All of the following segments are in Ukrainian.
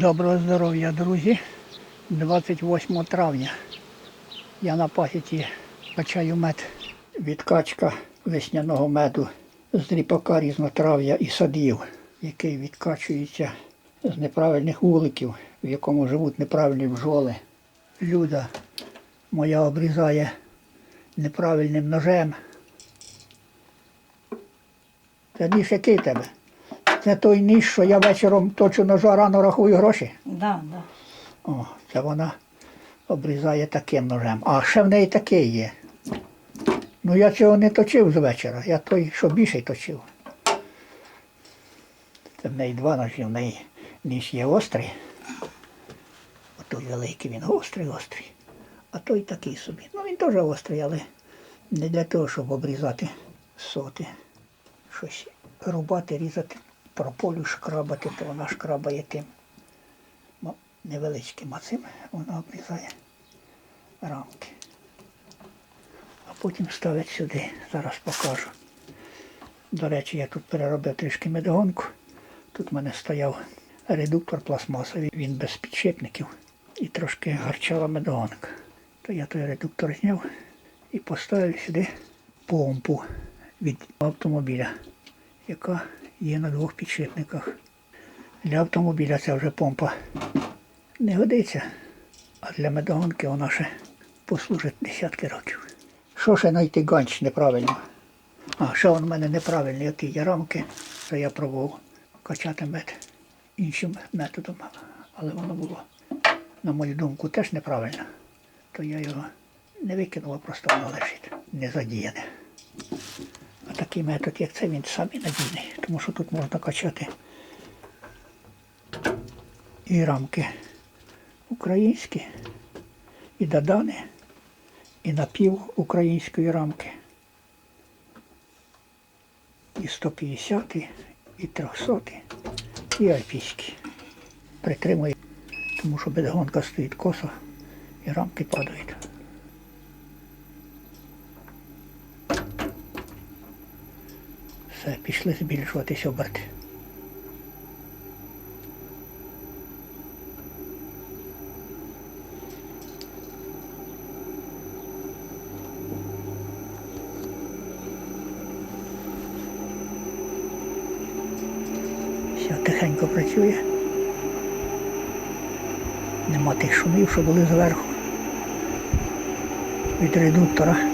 Доброго здоров'я, друзі. 28 травня. Я на пасіці качаю мед. Відкачка весняного меду з ріпака різнотрав'я і садів, який відкачується з неправильних вуликів, в якому живуть неправильні бджоли. Люда моя обрізає неправильним ножем. Це ніж який тебе? Це той ніж, що я вечором точу ножа рано рахую гроші. Да, да. О, це вона обрізає таким ножем. А ще в неї такий є. Ну я цього не точив з вечора, я той, що більший точив. Це в неї два ножі, в неї ніж є острий. Отой великий, він гострий, гострий. А той такий собі. Ну він теж гострий, але не для того, щоб обрізати соти. Щось рубати, різати, прополю шкрабати, то вона шкрабає тим невеличким, а цим вона обрізає рамки. А потім ставить сюди. Зараз покажу. До речі, я тут переробив трішки медогонку. Тут в мене стояв редуктор пластмасовий, він без підшипників і трошки гарчала медогонка. То я той редуктор зняв і поставив сюди помпу від автомобіля, яка є на двох підшипниках. Для автомобіля ця вже помпа не годиться, а для медогонки вона ще послужить десятки років. Що ще знайти ганч неправильно? А, ще в мене неправильні які є рамки. Це я пробував качати мед іншим методом, але воно було, на мою думку, теж неправильно. То я його не викинув, а просто воно лежить, не задіяне. Такий метод, як це, він самий надійний, тому що тут можна качати і рамки українські, і дадани, і напівукраїнської рамки. І 150, і 300, і альпійські. Притримує, тому що бедгонка стоїть косо і рамки падають. Все, пішли збільшуватись оберти. Все тихенько працює. Нема тих шумів, що були зверху. Від редуктора.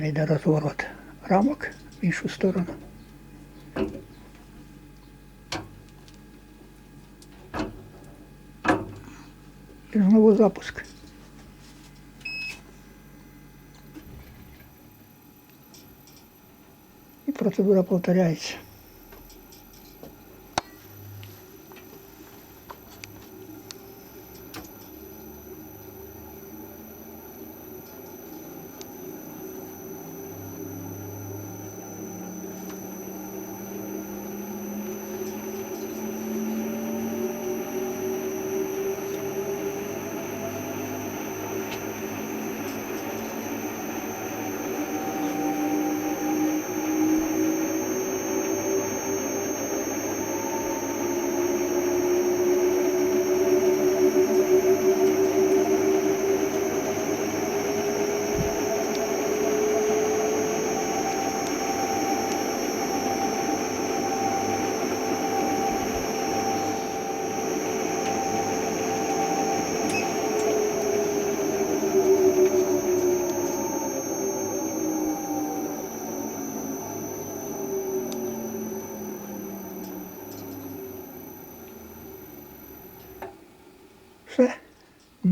Тепер йде розворот рамок в іншу сторону. І знову запуск. І процедура повторяється.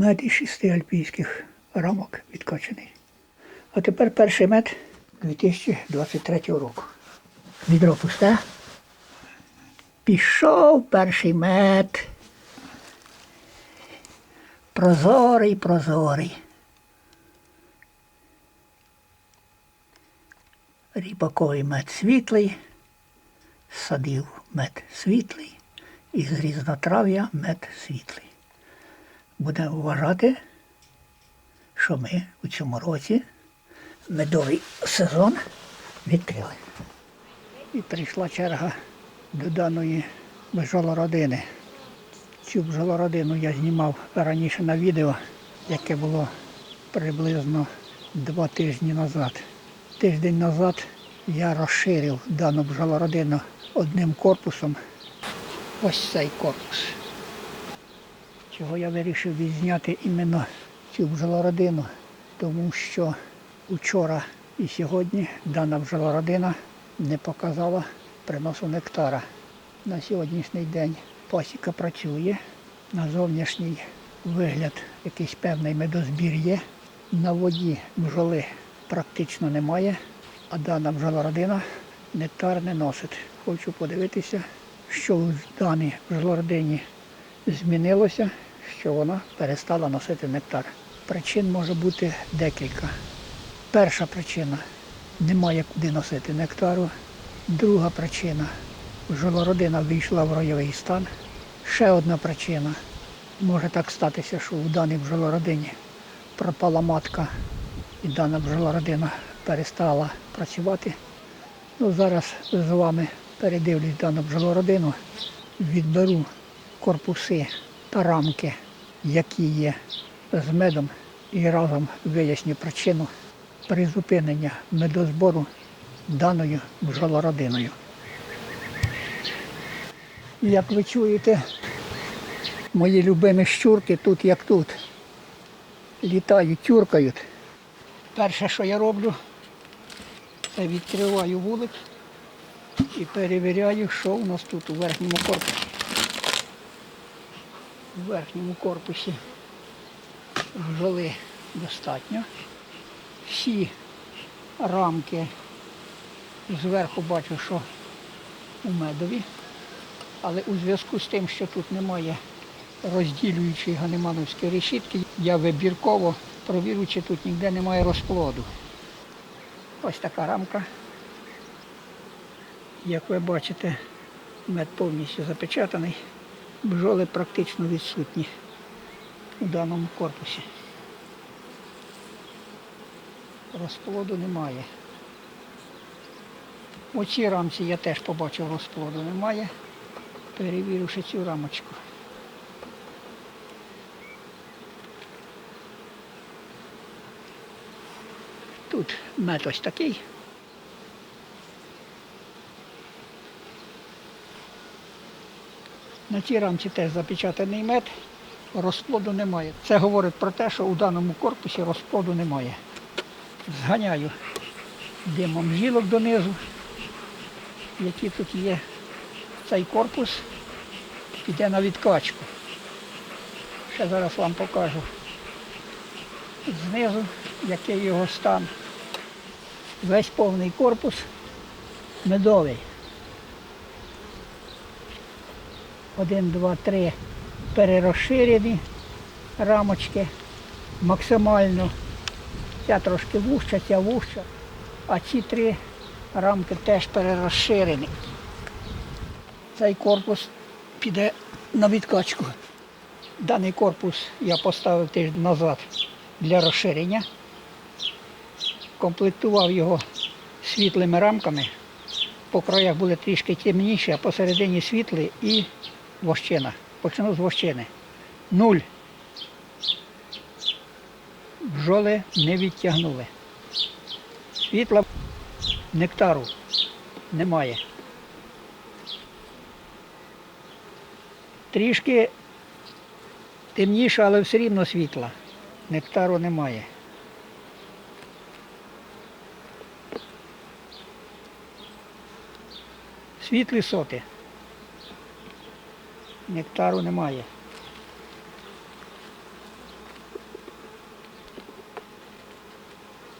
Мед із шести альпійських рамок відкачаний. А тепер перший мед 2023 року. Відро пусте. Пішов перший мед. Прозорий, прозорий. Ріпаковий мед світлий, садив мед світлий, і з різнотрав'я мед світлий. Будемо вважати, що ми у цьому році медовий сезон відкрили. І прийшла черга до даної бджолородини. Цю бджолородину я знімав раніше на відео, яке було приблизно два тижні назад. Тиждень назад я розширив дану бджолородину одним корпусом. Ось цей корпус. Чого я вирішив відзняти іменно цю бджолородину, тому що вчора і сьогодні дана бджолородина не показала приносу нектара. На сьогоднішній день пасіка працює, на зовнішній вигляд якийсь певний медозбір є. На воді бджоли практично немає, а дана бджолородина нектар не носить. Хочу подивитися, що в даній бджолородині змінилося, що вона перестала носити нектар. Причин може бути декілька. Перша причина немає куди носити нектару. Друга причина бджолородина війшла в ройовий стан. Ще одна причина. Може так статися, що у даній бджолородині пропала матка і дана бджолородина перестала працювати. Ну, зараз з вами передивлюсь дану бджолородину, відберу корпуси та рамки, які є з медом, і разом виясню причину призупинення медозбору даною бджолородиною. Як ви чуєте, мої любимі щурки тут як тут. Літають, тюркають. Перше, що я роблю, це відкриваю вулик і перевіряю, що у нас тут у верхньому корпусі. У верхньому корпусі бджоли достатньо. Всі рамки зверху бачу, що у медові. Але у зв'язку з тим, що тут немає розділюючої ганемановської решітки, я вибірково провірю, чи тут ніде немає розплоду. Ось така рамка. Як ви бачите, мед повністю запечатаний. Бджоли практично відсутні у даному корпусі. Розплоду немає. У цій рамці я теж побачив розплоду немає. Перевірю ще цю рамочку. Тут ось такий. На цій рамці теж запечатаний мед, розплоду немає. Це говорить про те, що у даному корпусі розплоду немає. Зганяю димом жілок донизу, які тут є. Цей корпус піде на відкачку. Ще зараз вам покажу знизу, який його стан. Весь повний корпус медовий. Один, два, три перерозширені рамочки максимально. Ця трошки вужча, ця вужча, а ці три рамки теж перерозширені. Цей корпус піде на відкачку. Даний корпус я поставив тиждень назад для розширення. Комплектував його світлими рамками. По краях буде трішки темніше, а посередині світлий і вощина. Почну з вощини. Нуль. Бджоли не відтягнули. Світла нектару немає. Трішки темніше, але все рівно світла. Нектару немає. Світлі соти. Нектару немає.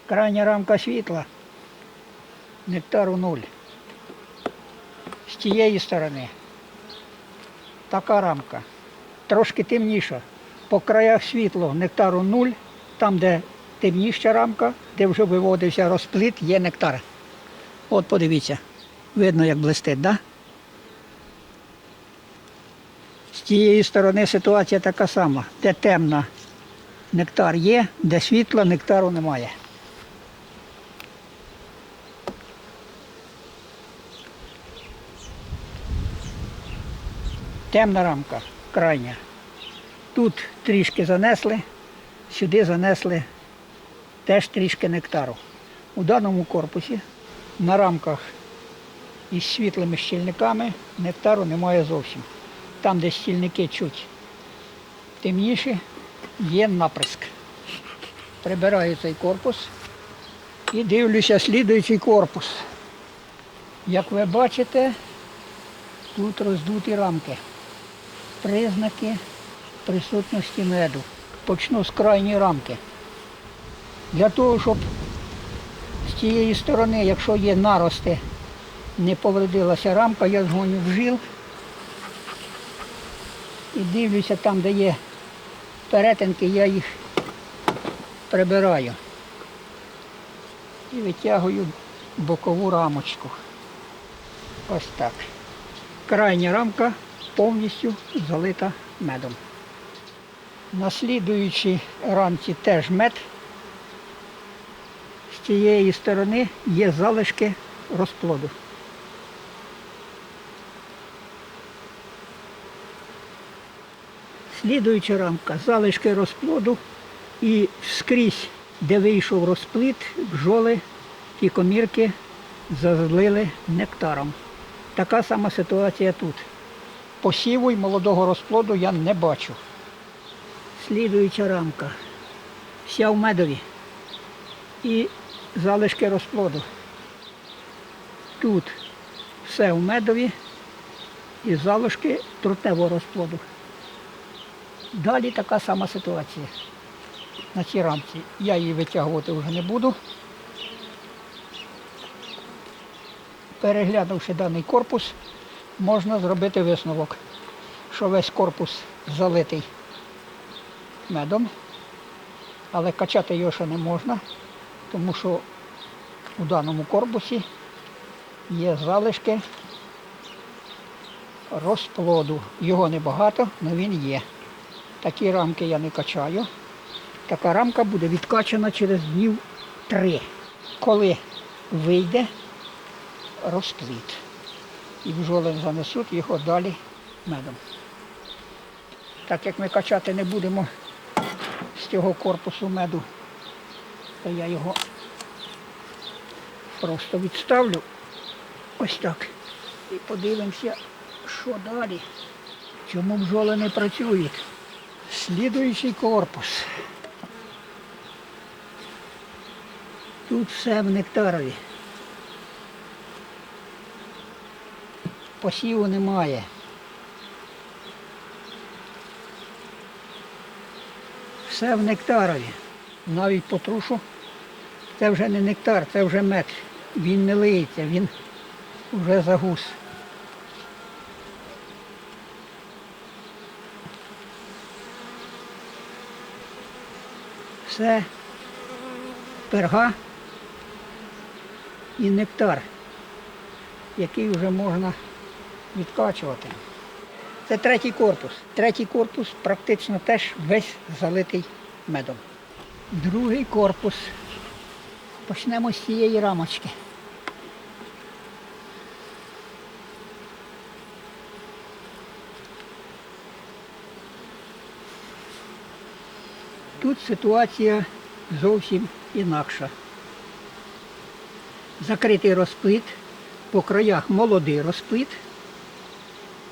Крайня рамка світла. Нектару нуль. З тієї сторони. Така рамка. Трошки темніша. По краях світло, нектару нуль. Там, де темніша рамка, де вже виводився розплит, є нектар. От подивіться. Видно, як блистить, так? Да? З тієї сторони ситуація така сама. Де темна нектар є, де світла нектару немає. Темна рамка, крайня. Тут трішки занесли, сюди занесли теж трішки нектару. У даному корпусі на рамках із світлими щільниками нектару немає зовсім. Там, де стільники чуть темніші, є наприск. Прибираю цей корпус і дивлюся слідуючий корпус. Як ви бачите, тут роздуті рамки. Признаки присутності меду. Почну з крайньої рамки. Для того, щоб з тієї сторони, якщо є нарости, не повредилася рамка, я згоню в жил і дивлюся там, де є перетинки, я їх прибираю і витягую бокову рамочку. Ось так. Крайня рамка повністю залита медом. На слідуючій рамці теж мед. З цієї сторони є залишки розплоду. Слідуюча рамка, залишки розплоду і скрізь, де вийшов розплід, бджоли і комірки залили нектаром. Така сама ситуація тут. Посіву й молодого розплоду я не бачу. Слідуюча рамка. Вся в медові. І залишки розплоду. Тут все в медові і залишки трутневого розплоду. Далі така сама ситуація. На цій рамці я її витягувати вже не буду. Переглянувши даний корпус, можна зробити висновок, що весь корпус залитий медом, але качати його ще не можна, тому що у даному корпусі є залишки розплоду. Його небагато, але він є. Такі рамки я не качаю. Така рамка буде відкачана через днів три, коли вийде розплід. І бджоли занесуть його далі медом. Так як ми качати не будемо з цього корпусу меду, то я його просто відставлю ось так. І подивимося, що далі. Чому бджоли не працюють. Слідуючий корпус. Тут все в нектарові. Посіву немає. Все в нектарові. Навіть потрушу. Це вже не нектар, це вже мед. Він не лиється, він вже загус. Все перга і нектар, який вже можна відкачувати. Це третій корпус. Третій корпус практично теж весь залитий медом. Другий корпус. Почнемо з цієї рамочки. Тут ситуація зовсім інакша. Закритий розплит, по краях молодий розплит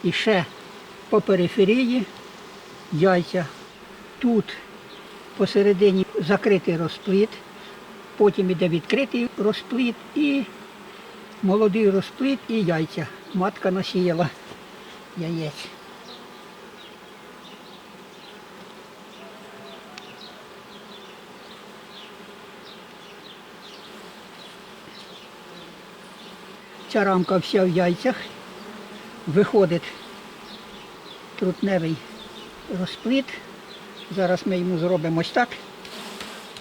і ще по периферії яйця. Тут посередині закритий розплит, потім іде відкритий розплит і молодий розплит і яйця. Матка насіяла яєць. Ця рамка вся в яйцях. Виходить трутневий розпліт. Зараз ми йому зробимо ось так.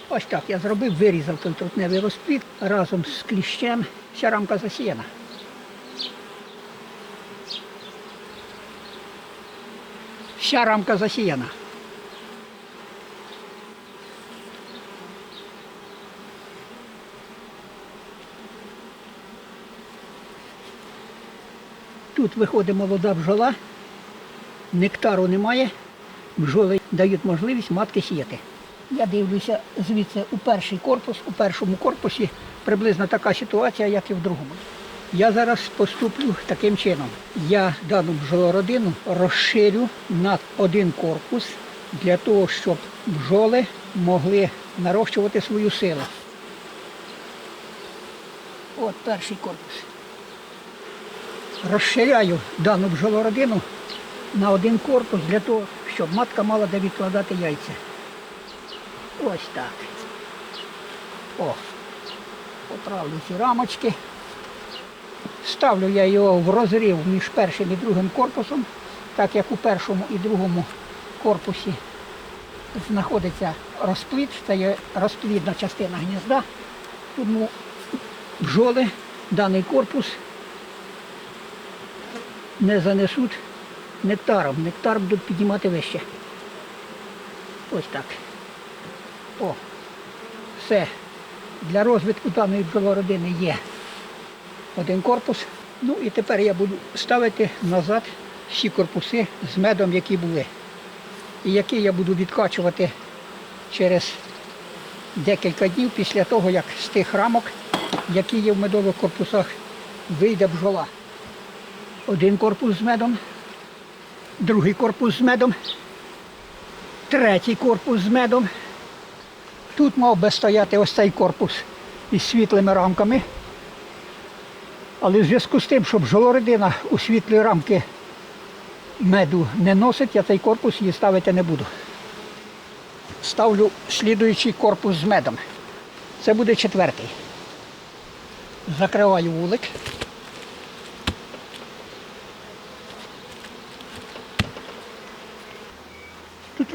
Ось так я зробив, вирізав той трутневий розпліт разом з кліщем. Вся рамка засіяна. Вся рамка засіяна. Тут виходить молода бджола, нектару немає, бджоли дають можливість матки сіяти. Я дивлюся звідси у перший корпус, у першому корпусі приблизно така ситуація, як і в другому. Я зараз поступлю таким чином. Я дану бджолородину розширю на один корпус для того, щоб бджоли могли нарощувати свою силу. От перший корпус розширяю дану бджолородину на один корпус для того, щоб матка мала де відкладати яйця. Ось так. О, поправлю ці рамочки. Ставлю я його в розрив між першим і другим корпусом, так як у першому і другому корпусі знаходиться розплід, це є розплідна частина гнізда. Тому бджоли даний корпус не занесуть нектаром. Нектар будуть піднімати вище. Ось так. О, все. Для розвитку даної бджолородини є один корпус. Ну і тепер я буду ставити назад всі корпуси з медом, які були. І які я буду відкачувати через декілька днів після того, як з тих рамок, які є в медових корпусах, вийде бджола один корпус з медом, другий корпус з медом, третій корпус з медом. Тут мав би стояти ось цей корпус із світлими рамками. Але в зв'язку з тим, щоб жолоридина у світлі рамки меду не носить, я цей корпус її ставити не буду. Ставлю слідуючий корпус з медом. Це буде четвертий. Закриваю вулик.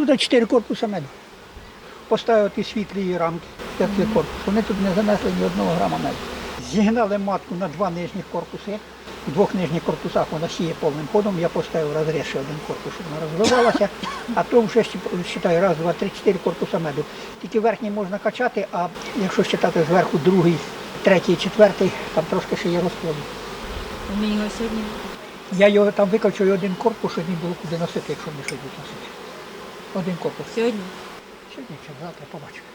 Тут чотири корпуси меду. Поставити світлі рамки, як є корпус. Вони тут не занесли ні одного грама меду. Зігнали матку на два нижніх корпуси. У двох нижніх корпусах вона сіє повним ходом. Я поставив розріз ще один корпус, щоб вона розвивалася. А то вже вважаю, раз, два, три, чотири корпуса меду. Тільки верхній можна качати, а якщо считати зверху другий, третій, четвертий, там трошки ще є його сьогодні Я його там викачу і один корпус, щоб не було куди носити, якщо не щось носити. Один корпус. сьогодні. Сьогодні чи завтра побачимо.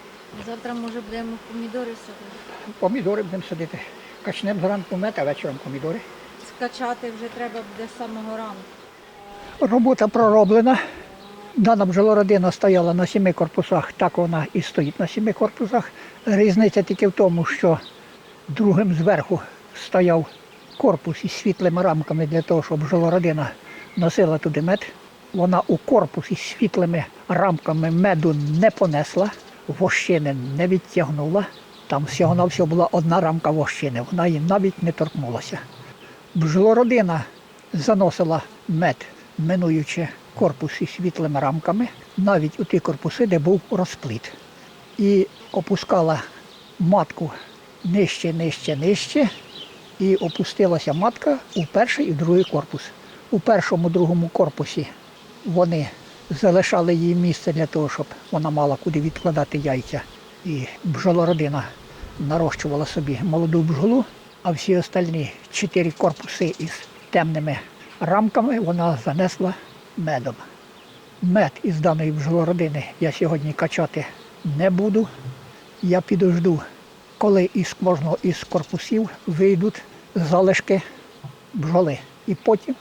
Завтра може будемо помідори садити. Помідори будемо садити. Качнемо зранку мед, а вечором помідори. Скачати вже треба буде з самого ранку. Робота пророблена. Дана бджолородина стояла на сіми корпусах, так вона і стоїть на сіми корпусах. Різниця тільки в тому, що другим зверху стояв корпус із світлими рамками для того, щоб бджолородина носила туди мед. Вона у корпус із світлими рамками меду не понесла, вощини не відтягнула. Там всього на всього була одна рамка вощини, вона її навіть не торкнулася. Бджолородина заносила мед, минуючи корпус із світлими рамками, навіть у ті корпуси, де був розпліт. І опускала матку нижче, нижче, нижче, і опустилася матка у перший і другий корпус. У першому, другому корпусі вони залишали їй місце для того, щоб вона мала куди відкладати яйця. І бджолородина нарощувала собі молоду бджолу, а всі остальні чотири корпуси із темними рамками вона занесла медом. Мед із даної бджолородини я сьогодні качати не буду. Я підожду, коли із кожного із корпусів вийдуть залишки бджоли. І потім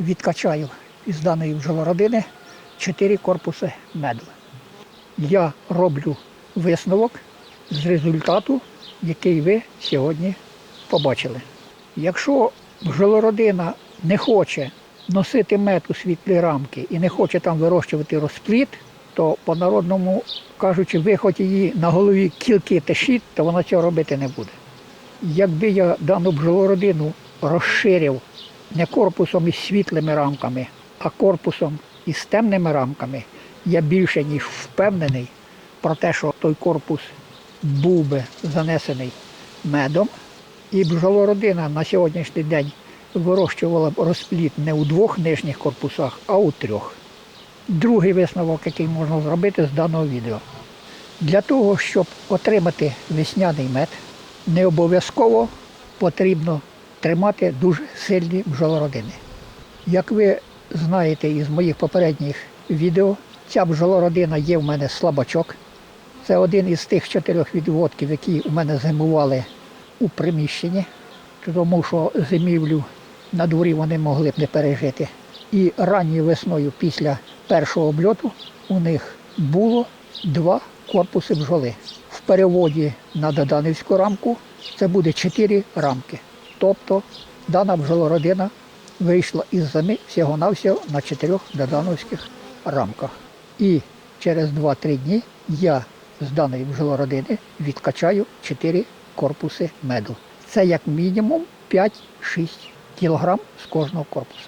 відкачаю із даної бджолородини чотири корпуси меду. Я роблю висновок з результату, який ви сьогодні побачили. Якщо бджолородина не хоче носити мед у світлі рамки і не хоче там вирощувати розплід, то по-народному кажучи, ви хоч її на голові кілки тишіть, то вона цього робити не буде. Якби я дану бджолородину розширив не корпусом із світлими рамками, а корпусом із темними рамками, я більше ніж впевнений про те, що той корпус був би занесений медом, і бджолородина на сьогоднішній день вирощувала б розплід не у двох нижніх корпусах, а у трьох. Другий висновок, який можна зробити з даного відео. Для того, щоб отримати весняний мед, не обов'язково потрібно тримати дуже сильні бджолородини. Як ви знаєте із моїх попередніх відео, ця бджолородина є в мене слабачок. Це один із тих чотирьох відводків, які у мене зимували у приміщенні, тому що зимівлю на дворі вони могли б не пережити. І ранньою весною після першого обльоту у них було два корпуси бджоли. В переводі на доданівську рамку це буде чотири рамки. Тобто дана бджолородина вийшла із зими всього-навсього на чотирьох додановських рамках. І через 2-3 дні я з даної бджолородини відкачаю 4 корпуси меду. Це як мінімум 5-6 кілограм з кожного корпуса.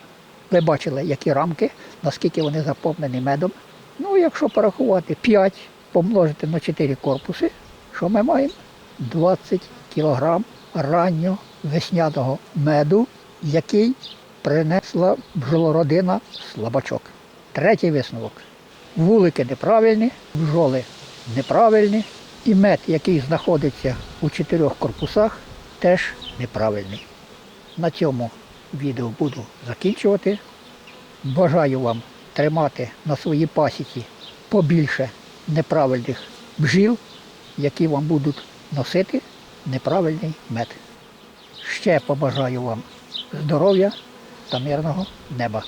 Ви бачили, які рамки, наскільки вони заповнені медом. Ну, якщо порахувати 5 помножити на 4 корпуси, що ми маємо? 20 кілограм раннього весняного меду, який принесла бджолородина слабачок. Третій висновок. Вулики неправильні, бджоли неправильні, і мед, який знаходиться у чотирьох корпусах, теж неправильний. На цьому відео буду закінчувати. Бажаю вам тримати на своїй пасіці побільше неправильних бджіл, які вам будуть носити неправильний мед. Ще побажаю вам здоров'я та мирного неба.